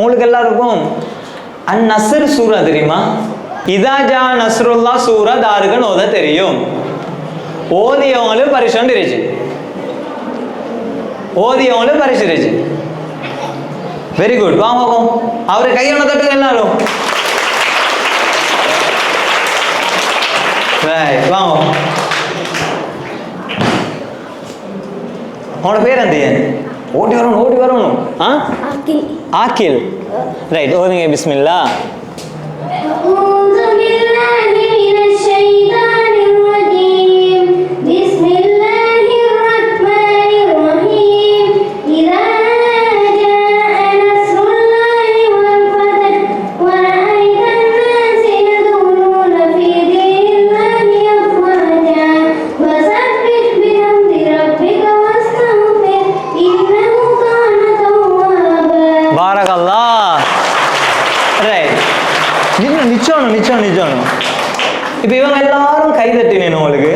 உங்களுக்கு எல்லாருக்கும் அன் நசர் சூரா தெரியுமா? இதாஜா நஸ்ருல்லா சூரா தாருகன் ஓத தெரியும். ஓதியவங்களும் பரிசு இருச்சு ஓதியவங்களும் பரிசு இருச்சு வெரி குட் வாங்க அவரை கையில தட்டுங்க எல்லாரும். ரைட் வாங்க உங்களோட பேர் அந்த ஓடி வரணும் ஓடி வரணும் ஆ அகில் ஆக்கில் ரைட் ஓதுங்க பிஸ்மில்லா நிச்சயம் நிச்சயம் நிச்சயம் நிச்சயம். இப்போ இவங்க எல்லாரும் கை தட்டினேன் உங்களுக்கு?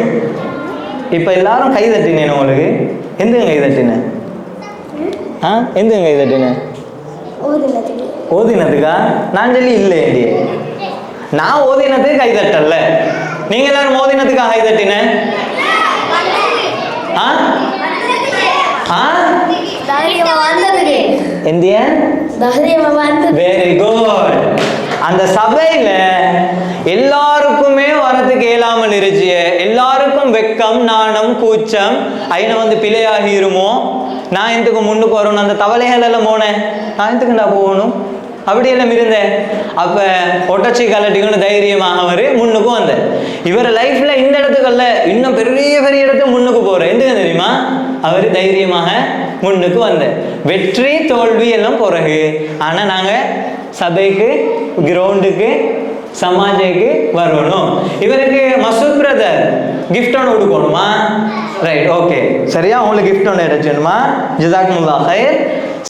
இப்போ எல்லாரும் கை தட்டினேன் உங்களுக்கு? எந்தங்க கை தட்டினேன் ஆ எந்தங்க கை தட்டினேன் ஓதுனதுக்கு நான் சொல்லி இல்லை ஏண்டி? நான் ஓதினதுக்கு கை தட்டல. நீங்க எல்லாரும் ஓதினதுக்கா கை தட்டினேன் ஆ? ஆ? எந்திய? வெரி குட் அந்த சபையில எல்லாருக்குமே வரதுக்கு இயலாமல் இருச்சு எல்லாருக்கும் வெக்கம் நாணம் கூச்சம். ஐன வந்து பிழையாகிருமோ? நான் எதுக்கு முன்னுக்கு வரணும்? அந்த தவளைகள் எல்லாம் போனேன் நான் எதுக்குண்டா போகணும்? அப்படியெல்லாம் இருந்தேன் அப்ப ஒட்டச்சி கலட்டிக்கணும் தைரியமாக அவர் முன்னுக்கு வந்தேன் இவர் லைஃப்ல இந்த இடத்துக்கல்ல இன்னும் பெரிய பெரிய இடத்துக்கு முன்னுக்கு போறேன் எதுக்கு தெரியுமா? அவர் தைரியமாக முன்னுக்கு வந்தேன் வெற்றி தோல்வி எல்லாம் பிறகு. ஆனா நாங்க சபைக்கு கிரவுண்டுக்கு சமாஜைக்கு வரணும். இவருக்கு மசூத் பிரதர் கிஃப்ட் ஒன்று கொடுக்கணுமா? ரைட் ஓகே சரியா? உங்களுக்கு கிஃப்ட் ஒன்று எடுத்துணுமா ஜிதாக் முல்லா ஹைர்